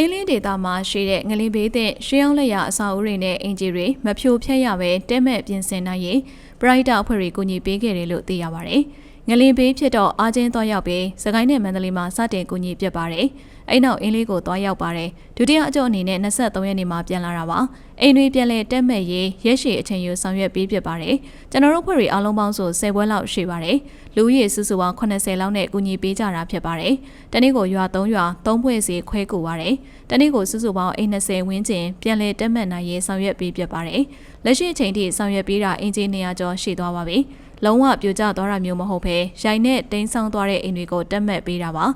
အင်းလေးဒေတာမှာရှိတဲ့ငလင်ဘေးတဲ့ရှေးအောင်လက်ရအစာအုပ်တွေနဲ့အင်ဂျီတွေမဖြိုဖျက်ရပဲတဲမဲ့ပြင်ဆင်နိုင်ရေးပရိုက်တာအဖွဲ့တွေကူညီပေးခဲ့တယ်လို့သိရပါတယ်။ ငလင်ဘေးဖြစ်တော့အားချင်းသွားရောက်ပြီးစကိုင်းနဲ့မန္တလေးမှာစတင်ကူညီပြပါတယ်။အဲ့နောက်အင်းလေးကိုသွားရောက်ပါတယ်။ဒုတိယအကြော့အနေနဲ့23ရက်နေ့မှာပြန်လာတာပါ။အိမ်တွေပြန်လဲတက်မဲ့ရေးရက်ရှည်အချိန်ယူဆောင်ရွက်ပေးဖြစ်ပါတယ်။ကျွန်တော်တို့ဖွဲ့တွေအားလုံးပေါင်းဆို10ဘွဲလောက်ရှိပါတယ်။လူကြီးစုစုပေါင်း80လောက်နဲ့ကူညီပေးကြတာဖြစ်ပါတယ်။တနေ့ကိုရွာ3ရွာ3ဖွဲ့စီခွဲကူပါတယ်။တနေ့ကိုစုစုပေါင်းအိမ်20ဝန်းကျင်ပြန်လဲတက်မဲ့နိုင်ရေးဆောင်ရွက်ပေးဖြစ်ပါတယ်။လက်ရှိအချိန်ထိဆောင်ရွက်ပေးတာအင်ဂျင်နီယာကျော်ရှိသွားပါပြီ။ လုံးဝပြိုကျသွားတာမျိုးမဟုတ်ဘဲရိုင်နဲ့တိန်းဆောင်သွားတဲ့အိမ်တွေကိုတက်မဲ့ပေးတာပါ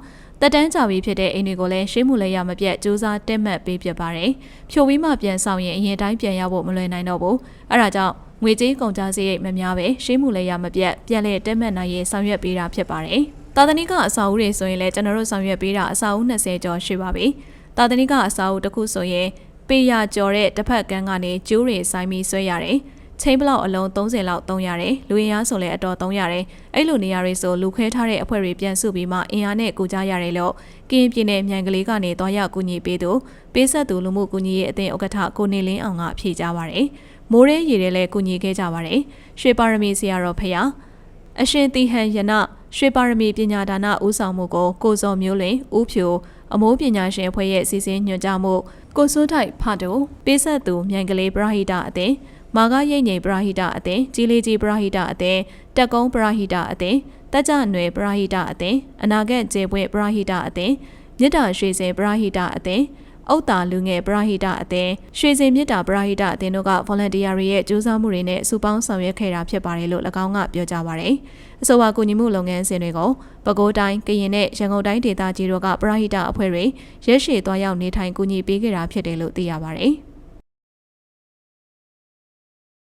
တက်တန်းကြပြီးဖြစ်တဲ့အိမ်တွေကိုလည်းရှေးမှုလည်းရမပြတ်စူးစမ်းတက်မှတ်ပေးဖြစ်ပါတယ်။ဖြိုပြီးမှပြန်ဆောင်ရင်အရင်တိုင်းပြန်ရဖို့မလွယ်နိုင်တော့ဘူး။အဲဒါကြောင့်ငွေကြေးကုန်ကျစရိတ်မများပဲရှေးမှုလည်းရမပြတ်ပြန်လဲတက်မှတ်နိုင်ရေးဆောင်ရွက်ပေးတာဖြစ်ပါတယ်။တာသနိကအစာအုပ်တွေဆိုရင်လည်းကျွန်တော်တို့ဆောင်ရွက်ပေးတာအစာအုပ်20ကျော်ရှိပါပြီ။တာသနိကအစာအုပ်တစ်ခုဆိုရင်ပေးရကျော်တဲ့တစ်ဖက်ကန်းကနေကျိုးတွေဆိုင်ပြီးဆွဲရတယ်။ ချိန်ဘလောက်အလုံး30လောက်သုံးရတယ်လူရင်အားဆိုလည်းအတော်သုံးရတယ်အဲ့လိုနေရာတွေဆိုလူခွဲထားတဲ့အဖွဲ့တွေပြန်စုပြီးမှအင်အားနဲ့ကူကြရတယ်လို့ကင်းပြင်းတဲ့မြန်ကလေးကနေတွားရောက်ကူညီပေးသူပေးဆက်သူလူမှုကူညီရေးအသင်းဥက္ကဋ္ဌကိုနေလင်းအောင်ကဖြေကြားပါတယ်မိုးရဲရေတွေလည်းကူညီခဲ့ကြပါတယ်ရွှေပါရမီဆရာတော်ဖရာအရှင်တိဟန်ယနရွှေပါရမီပညာဒါနဦးဆောင်မှုကိုကိုစောမျိုးလင်ဦးဖြူအမိုးပညာရှင်အဖွဲ့ရဲ့စီစဉ်ညွှန်ကြားမှုကိုစိုးထိုက်ဖတ်တို့ပေးဆက်သူမြန်ကလေးပရဟိတအသင်း မာကရိတ်ငိမ်ပရာဟိတအသင်းကြီးလေးကြီးပရာဟိတအသင်းတက်ကုန်းပရာဟိတအသင်းတက်ကြနွယ်ပရာဟိတအသင်းအနာဂတ်ကျေပွင့်ပရာဟိတအသင်းမြစ်တာရွှေစင်ပရာဟိတအသင်းဥတာလူငယ်ပရာဟိတအသင်းရွှေစင်မြစ်တာပရာဟိတအသင်းတို့က volunteer တွေရဲ့ကြိုးစားမှုတွေနဲ့စုပေါင်းဆောင်ရွက်ခဲ့တာဖြစ်ပါတယ်လို့၎င်းကပြောကြားပါတယ်။အဆိုပါကူညီမှုလုပ်ငန်းစဉ်တွေကိုပဲခူးတိုင်းကရင်နဲ့ရန်ကုန်တိုင်းဒေသကြီးတို့ကပရာဟိတအဖွဲ့တွေရက်ရှည်သွားရောက်နေထိုင်ကူညီပေးခဲ့တာဖြစ်တယ်လို့သိရပါတယ်။